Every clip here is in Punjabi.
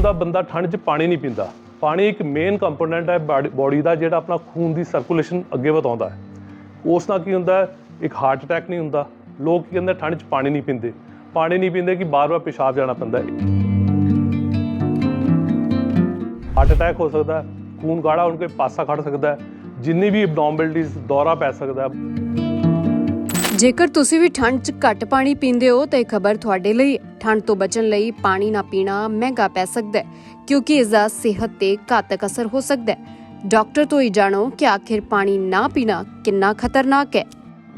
ਹੁੰਦਾ, ਬੰਦਾ ਠੰਡ 'ਚ ਪਾਣੀ ਨਹੀਂ ਪੀਂਦਾ। ਪਾਣੀ ਇੱਕ ਮੇਨ ਕੰਪੋਨੈਂਟ ਹੈ ਬਾਡੀ ਦਾ, ਜਿਹੜਾ ਆਪਣਾ ਖੂਨ ਦੀ ਸਰਕੂਲੇਸ਼ਨ ਅੱਗੇ ਵਧਾਉਂਦਾ ਹੈ। ਉਸ ਨਾਲ ਕੀ ਹੁੰਦਾ ਇੱਕ ਹਾਰਟ ਅਟੈਕ ਨਹੀਂ ਹੁੰਦਾ। ਲੋਕ ਕੀ ਕਹਿੰਦੇ, ਠੰਡ 'ਚ ਪਾਣੀ ਨਹੀਂ ਪੀਂਦੇ। ਪਾਣੀ ਨਹੀਂ ਪੀਂਦੇ ਕਿ ਬਾਰ-ਬਾਰ ਪਿਸ਼ਾਬ ਜਾਣਾ ਪੈਂਦਾ ਹੈ। ਹਾਰਟ ਅਟੈਕ ਹੋ ਸਕਦਾ ਖੂਨ ਗਾੜਾ ਹੋਣ ਕੇ ਪਾਸਾ ਖੜ ਸਕਦਾ ਜਿੰਨੀ ਵੀ ਐਬਨੋਰਮੈਲਿਟੀਜ਼ ਦੌਰਾ ਪੈ ਸਕਦਾ ਹੈ। ਜੇਕਰ ਤੁਸੀਂ ਵੀ ਠੰਡ 'ਚ ਘੱਟ ਪਾਣੀ ਪੀਂਦੇ ਹੋ, ਤਾਂ ਇਹ ਖਬਰ ਤੁਹਾਡੇ ਲਈ ਠੰਡ ਤੋਂ ਬਚਣ ਲਈ ਪਾਣੀ ਨਾ ਪੀਣਾ ਮਹਿੰਗਾ ਪੈ ਸਕਦਾ ਹੈ, ਕਿਉਂਕਿ ਇਸ ਦਾ ਸਿਹਤ ਤੇ ਘਾਤਕ ਅਸਰ ਹੋ ਸਕਦਾ ਹੈ। ਡਾਕਟਰ ਤੋਂ ਹੀ ਜਾਣੋ ਕਿ ਆਖਿਰ ਪਾਣੀ ਨਾ ਪੀਣਾ ਕਿੰਨਾ ਖਤਰਨਾਕ ਹੈ।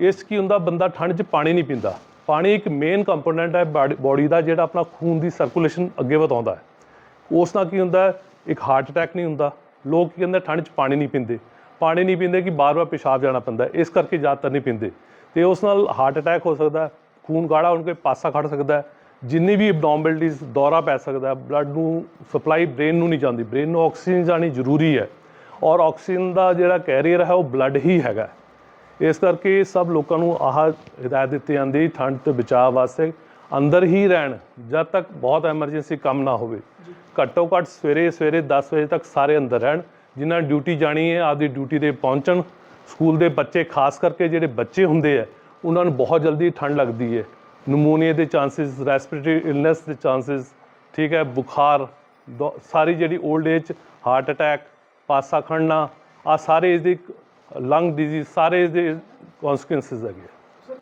ਇਸ ਕੀ ਹੁੰਦਾ, ਬੰਦਾ ਠੰਡ 'ਚ ਪਾਣੀ ਨਹੀਂ ਪੀਂਦਾ। ਪਾਣੀ ਇੱਕ ਮੇਨ ਕੰਪੋਨੈਂਟ ਹੈ ਬਾਡੀ ਦਾ ਜਿਹੜਾ ਆਪਣਾ ਖੂਨ ਦੀ ਸਰਕੂਲੇਸ਼ਨ ਅੱਗੇ ਵਧਾਉਂਦਾ ਹੈ। ਉਸ ਨਾਲ ਕੀ ਹੁੰਦਾ, ਇੱਕ ਹਾਰਟ ਅਟੈਕ ਨਹੀਂ ਹੁੰਦਾ। ਲੋਕ ਕੀ ਕਹਿੰਦੇ, ਠੰਡ 'ਚ ਪਾਣੀ ਨਹੀਂ ਪੀਂਦੇ। ਪਾਣੀ ਨਹੀਂ ਪੀਂਦੇ ਕਿ ਬਾਰ-ਬਾਰ ਪਿਸ਼ਾਬ ਜਾਣਾ ਪੈਂਦਾ ਇਸ ਕਰਕੇ ਜ਼ਿਆਦਾਤਰ ਨਹੀਂ ਪੀਂਦੇ। ਤੇ ਉਸ ਨਾਲ ਹਾਰਟ ਅਟੈਕ ਹੋ ਸਕਦਾ ਹੈ ਖੂਨ ਗਾੜਾ ਹੋਣ ਕੇ ਪਾਸਾ ਖੜ ਸਕਦਾ ਹੈ ਜਿੰਨੀ ਵੀ ਐਬਨੋਰਮੈਲਿਟੀਜ਼ ਦੌਰਾ ਪੈ ਸਕਦਾ ਬਲੱਡ ਨੂੰ ਸਪਲਾਈ ਬ੍ਰੇਨ ਨੂੰ ਨਹੀਂ ਜਾਂਦੀ ਬ੍ਰੇਨ ਨੂੰ ਆਕਸੀਜਨ ਜਾਣੀ ਜ਼ਰੂਰੀ ਹੈ ਔਰ ਆਕਸੀਜਨ ਦਾ ਜਿਹੜਾ ਕੈਰੀਅਰ ਹੈ ਉਹ ਬਲੱਡ ਹੀ ਹੈਗਾ ਇਸ ਕਰਕੇ ਸਭ ਲੋਕਾਂ ਨੂੰ ਆਹ ਹਦਾਇਤ ਦਿੱਤੀ ਜਾਂਦੀ ਠੰਡ ਤੋਂ ਬਚਾਅ ਵਾਸਤੇ ਅੰਦਰ ਹੀ ਰਹਿਣ ਜਦ ਤੱਕ ਬਹੁਤ ਐਮਰਜੈਂਸੀ ਕੰਮ ਨਾ ਹੋਵੇ। ਘੱਟੋ ਘੱਟ ਸਵੇਰੇ ਸਵੇਰੇ 10 ਵਜੇ ਤੱਕ ਸਾਰੇ ਅੰਦਰ ਰਹਿਣ ਜਿਨ੍ਹਾਂ ਡਿਊਟੀ ਜਾਣੀ ਹੈ ਆਪਦੀ ਡਿਊਟੀ ਤੇ ਪਹੁੰਚਣ ਸਕੂਲ ਦੇ ਬੱਚੇ, ਖਾਸ ਕਰਕੇ ਜਿਹੜੇ ਬੱਚੇ ਹੁੰਦੇ ਆ, ਉਹਨਾਂ ਨੂੰ ਬਹੁਤ ਜਲਦੀ ਠੰਡ ਲੱਗਦੀ ਹੈ ਨਮੂਨੀਆ ਦੇ ਚਾਂਸਸ ਰੈਸਪੀਰੇਟਰੀ ਇਲਨੈਸ ਦੇ ਚਾਂਸਸ, ਠੀਕ ਹੈ, ਬੁਖਾਰ, ਦੋ- ਸਾਰੀ ਜਿਹੜੀ 올ਡ ਏਜ ਹਾਰਟ ਅਟੈਕ ਪਾਸਾ ਖੜਨਾ ਆ ਸਾਰੇ ਇਸ ਦੀ ਲੰਗ ਡਿਜ਼ੀਜ਼ ਸਾਰੇ ਇਸ ਦੇ ਕਨਸੀਕੁਐਂਸਸ ਹੈਗੇ ਆ।